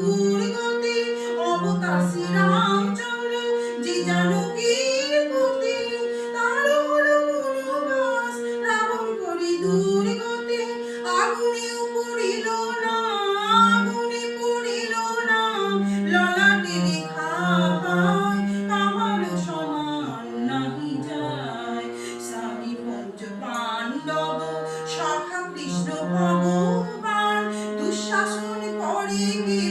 বিভুর গতি অবতাসী রামচন্দ্র, যে জানকীর পতি তার হল বনবাস রাবণ করি দূর গতি, আগুনে পড়িল না, আগুনে পড়িল না, ললাটে লেখা পায় আমার সমান নাহি যায়। স্বামী পঞ্চ পাণ্ডব, সখা কৃষ্ণ ভগবান, দুঃশাসন করে গিয়ে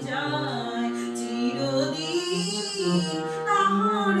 যায় চিরদিন তাহার